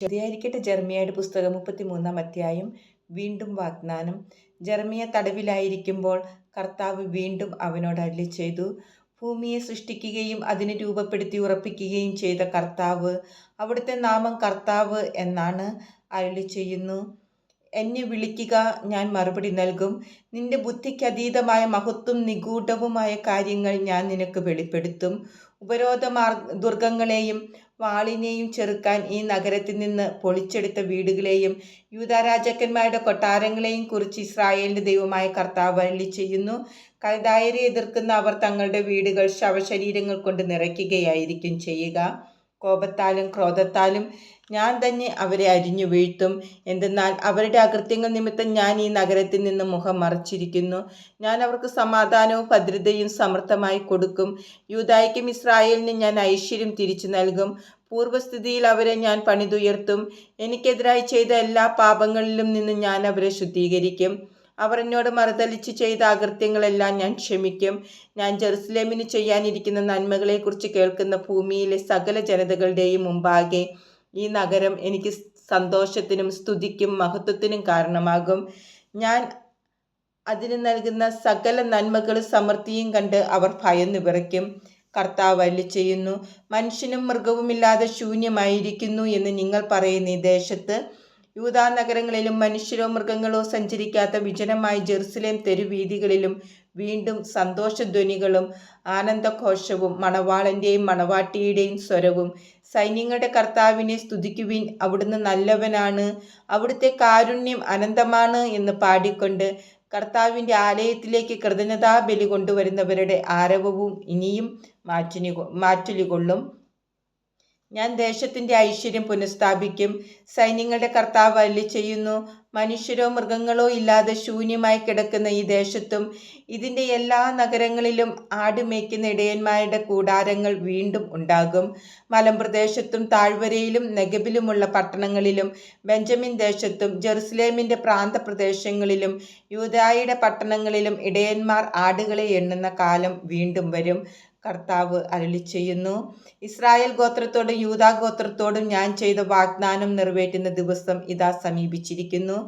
ചെറിയായിരിക്കട്ടെ ജെർമിയയുടെ പുസ്തകം മുപ്പത്തിമൂന്നാം അധ്യായം. വീണ്ടും വാഗ്ദാനം. ജെർമിയ തടവിലായിരിക്കുമ്പോൾ കർത്താവ് വീണ്ടും അവനോട് അരുളി ചെയ്തു ഭൂമിയെ സൃഷ്ടിക്കുകയും അതിനെ രൂപപ്പെടുത്തി ഉറപ്പിക്കുകയും ചെയ്ത കർത്താവ് അവിടുത്തെ നാമം കർത്താവ് എന്നാണ് അരുളി ചെയ്യുന്നു. എന്നെ വിളിക്കുക ഞാൻ മറുപടി നൽകും. നിന്റെ ബുദ്ധിക്കതീതമായ മഹത്വം നിഗൂഢവുമായ കാര്യങ്ങൾ ഞാൻ നിനക്ക് വെളിപ്പെടുത്തും. ഉപരോധ മാർ ദുർഗങ്ങളെയും വാളിനെയും ചെറുക്കാൻ ഈ നഗരത്തിൽ നിന്ന് പൊളിച്ചെടുത്ത വീടുകളെയും യൂതാരാജാക്കന്മാരുടെ കൊട്ടാരങ്ങളെയും കുറിച്ച് ഇസ്രായേലിന്റെ ദൈവമായ കർത്താവ് അരുളി ചെയ്യുന്നു. കൽദായരെ എതിർക്കുന്ന അവർ തങ്ങളുടെ വീടുകൾ ശവശരീരങ്ങൾ കൊണ്ട് നിറയ്ക്കുകയായിരിക്കും ചെയ്യുക. കോപത്താലും ക്രോധത്താലും ഞാൻ തന്നെ അവരെ അരിഞ്ഞു വീഴ്ത്തും. എന്തെന്നാൽ അവരുടെ അകൃത്യങ്ങൾ നിമിത്തം ഞാൻ ഈ നഗരത്തിൽ നിന്ന് മുഖം മറച്ചിരിക്കുന്നു. ഞാൻ അവർക്ക് സമാധാനവും ഭദ്രതയും സമർത്ഥമായി കൊടുക്കും. യൂതായിക്കും ഇസ്രായേലിനും ഞാൻ ഐശ്വര്യം തിരിച്ചു നൽകും. പൂർവസ്ഥിതിയിൽ അവരെ ഞാൻ പണിതുയർത്തും. എനിക്കെതിരായി ചെയ്ത എല്ലാ പാപങ്ങളിലും നിന്ന് ഞാൻ അവരെ ശുദ്ധീകരിക്കും. അവർ എന്നോട് മറുതലിച്ച് ചെയ്ത അകൃത്യങ്ങളെല്ലാം ഞാൻ ക്ഷമിക്കും. ഞാൻ ജെറുസലേമിന് ചെയ്യാനിരിക്കുന്ന നന്മകളെക്കുറിച്ച് കേൾക്കുന്ന ഭൂമിയിലെ സകല ജനതകളുടെയും മുമ്പാകെ ഈ നഗരം എനിക്ക് സന്തോഷത്തിനും സ്തുതിക്കും മഹത്വത്തിനും കാരണമാകും. ഞാൻ അതിന് നൽകുന്ന സകല നന്മകളും സമൃദ്ധിയും കണ്ട് അവർ ഭയന്നു വിറയ്ക്കും. കർത്താവ് അല്ലി ചെയ്യുന്നു മനുഷ്യനും മൃഗവുമില്ലാതെ ശൂന്യമായിരിക്കുന്നു എന്ന് നിങ്ങൾ പറയുന്ന ഈ ദേശത്ത് യൂതാ നഗരങ്ങളിലും മനുഷ്യരോ മൃഗങ്ങളോ സഞ്ചരിക്കാത്ത വിജനമായ ജെറുസലേം തെരുവീതികളിലും വീണ്ടും സന്തോഷധ്വനികളും ആനന്ദഘോഷവും മണവാളന്റെയും മണവാട്ടിയുടെയും സ്വരവും സൈന്യങ്ങളുടെ കർത്താവിനെ സ്തുതിക്കുവിൻ. അവിടുന്ന് നല്ലവനാണ്. അവിടുത്തെ കാരുണ്യം അനന്തമാണ് എന്ന് പാടിക്കൊണ്ട് കർത്താവിന്റെ ആലയത്തിലേക്ക് കൃതജ്ഞതാ ബലി കൊണ്ടുവരുന്നവരുടെ ആരവവും ഇനിയും മാറ്റുനി മാറ്റുലികൊള്ളും ഞാൻ ദേശത്തിന്റെ ഐശ്വര്യം പുനഃസ്ഥാപിക്കും. സൈന്യങ്ങളുടെ കർത്താവ് അല്ലി ചെയ്യുന്നു. മനുഷ്യരോ മൃഗങ്ങളോ ഇല്ലാതെ ശൂന്യമായി കിടക്കുന്ന ഈ ദേശത്തും ഇതിന്റെ എല്ലാ നഗരങ്ങളിലും ആടുമേയ്ക്കുന്ന ഇടയന്മാരുടെ കൂടാരങ്ങൾ വീണ്ടും ഉണ്ടാകും. മലമ്പ്രദേശത്തും താഴ്വരയിലും നെഗബിലുമുള്ള പട്ടണങ്ങളിലും ബെഞ്ചമിൻ ദേശത്തും ജെറുസലേമിന്റെ പ്രാന്തപ്രദേശങ്ങളിലും യൂതായുടെ പട്ടണങ്ങളിലും ഇടയന്മാർ ആടുകളെ എണ്ണുന്ന കാലം വീണ്ടും വരും. കർത്താവ് അരുളി ചെയ്യുന്നു. ഇസ്രായേൽ ഗോത്രത്തോടും യൂതാ ഗോത്രത്തോടും ഞാൻ ചെയ്ത വാഗ്ദാനം നിറവേറ്റുന്ന ദിവസം ഇതാ സമീപിച്ചിരിക്കുന്നു.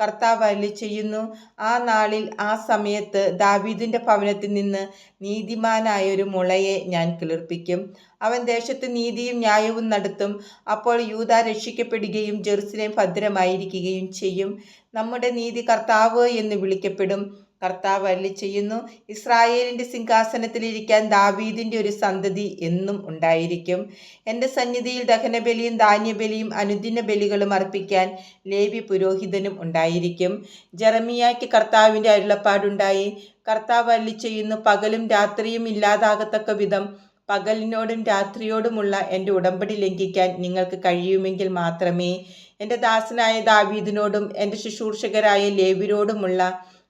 കർത്താവ് അരുളി ചെയ്യുന്നു ആ നാളിൽ ആ സമയത്ത് ദാവീദിന്റെ ഭവനത്തിൽ നിന്ന് നീതിമാനായ ഒരു മുളയെ ഞാൻ കിളിർപ്പിക്കും. അവൻ ദേശത്ത് നീതിയും ന്യായവും നടത്തും. അപ്പോൾ യൂത രക്ഷിക്കപ്പെടുകയും ജെറുസലേം ഭദ്രമായിരിക്കുകയും ചെയ്യും. നമ്മുടെ നീതി കർത്താവ് എന്ന് വിളിക്കപ്പെടും. കർത്താവ് അല്ലി ചെയ്യുന്നു ഇസ്രായേലിന്റെ സിംഹാസനത്തിലിരിക്കാൻ ദാവീദിന്റെ ഒരു സന്തതി എന്നും ഉണ്ടായിരിക്കും. എന്റെ സന്നിധിയിൽ ദഹനബലിയും ധാന്യബലിയും അനുദിന ബലികളും അർപ്പിക്കാൻ ലേവി പുരോഹിതനും ഉണ്ടായിരിക്കും. ജറമിയായ്ക്ക് കർത്താവിന്റെ അരുളപ്പാടുണ്ടായി കർത്താവ് അല്ലി ചെയ്യുന്നു പകലും രാത്രിയും ഇല്ലാതാകത്തക്ക വിധം പകലിനോടും രാത്രിയോടുമുള്ള എന്റെ ഉടമ്പടി ലംഘിക്കാൻ നിങ്ങൾക്ക് കഴിയുമെങ്കിൽ മാത്രമേ എന്റെ ദാസനായ ദാവീദിനോടും എന്റെ ശുശ്രൂഷകരായ ലേവിനോടുമുള്ള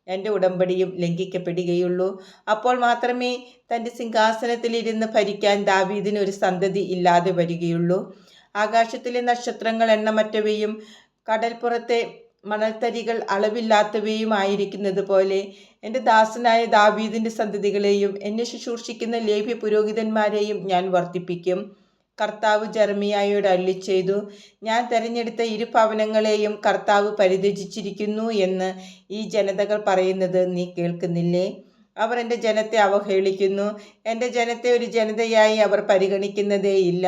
എന്റെ ഉടമ്പടിയും ലംഘിക്കപ്പെടുകയുള്ളൂ. അപ്പോൾ മാത്രമേ തന്റെ സിംഹാസനത്തിലിരുന്ന് ഭരിക്കാൻ ദാവീദിന് ഒരു സന്തതി ഇല്ലാതെ വരികയുള്ളൂ. ആകാശത്തിലെ നക്ഷത്രങ്ങൾ എണ്ണമറ്റവയും കടൽപ്പുറത്തെ മണൽത്തരികൾ അളവില്ലാത്തവയും ആയിരിക്കുന്നത് പോലെ എന്റെ ദാസനായ ദാവീദിന്റെ സന്തതികളെയും എന്നെ ശുശ്രൂഷിക്കുന്ന ലേഭ്യ പുരോഹിതന്മാരെയും ഞാൻ വർദ്ധിപ്പിക്കും. കർത്താവ് ജർമിയായോട് അള്ളി ചെയ്തു ഞാൻ തിരഞ്ഞെടുത്ത ഇരു ഭവനങ്ങളെയും കർത്താവ് പരിത്യജിച്ചിരിക്കുന്നു എന്ന് ഈ ജനതകൾ പറയുന്നത് നീ കേൾക്കുന്നില്ലേ? അവർ എന്റെ ജനത്തെ അവഹേളിക്കുന്നു. എന്റെ ജനത്തെ ഒരു ജനതയായി അവർ പരിഗണിക്കുന്നതേയില്ല.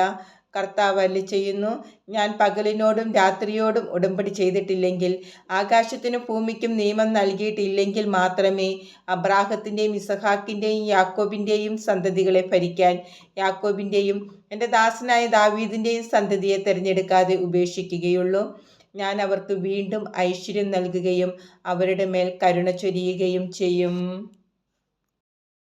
കർത്താവ് അല്ലി ചെയ്യുന്നു. ഞാൻ പകലിനോടും രാത്രിയോടും ഉടമ്പടി ചെയ്തിട്ടില്ലെങ്കിൽ ആകാശത്തിനും ഭൂമിക്കും നിയമം നൽകിയിട്ടില്ലെങ്കിൽ മാത്രമേ അബ്രാഹത്തിന്റെയും ഇസഹാക്കിന്റെയും യാക്കോബിന്റെയും സന്തതികളെ ഭരിക്കാൻ യാക്കോബിന്റെയും എന്റെ ദാസനായ ദാവീദിന്റെയും സന്തതിയെ തിരഞ്ഞെടുക്കാതെ ഉപേക്ഷിക്കുകയുള്ളൂ. ഞാൻ അവർക്ക് വീണ്ടും ഐശ്വര്യം നൽകുകയും അവരുടെ മേൽ കരുണ ചൊരിയുകയും ചെയ്യും.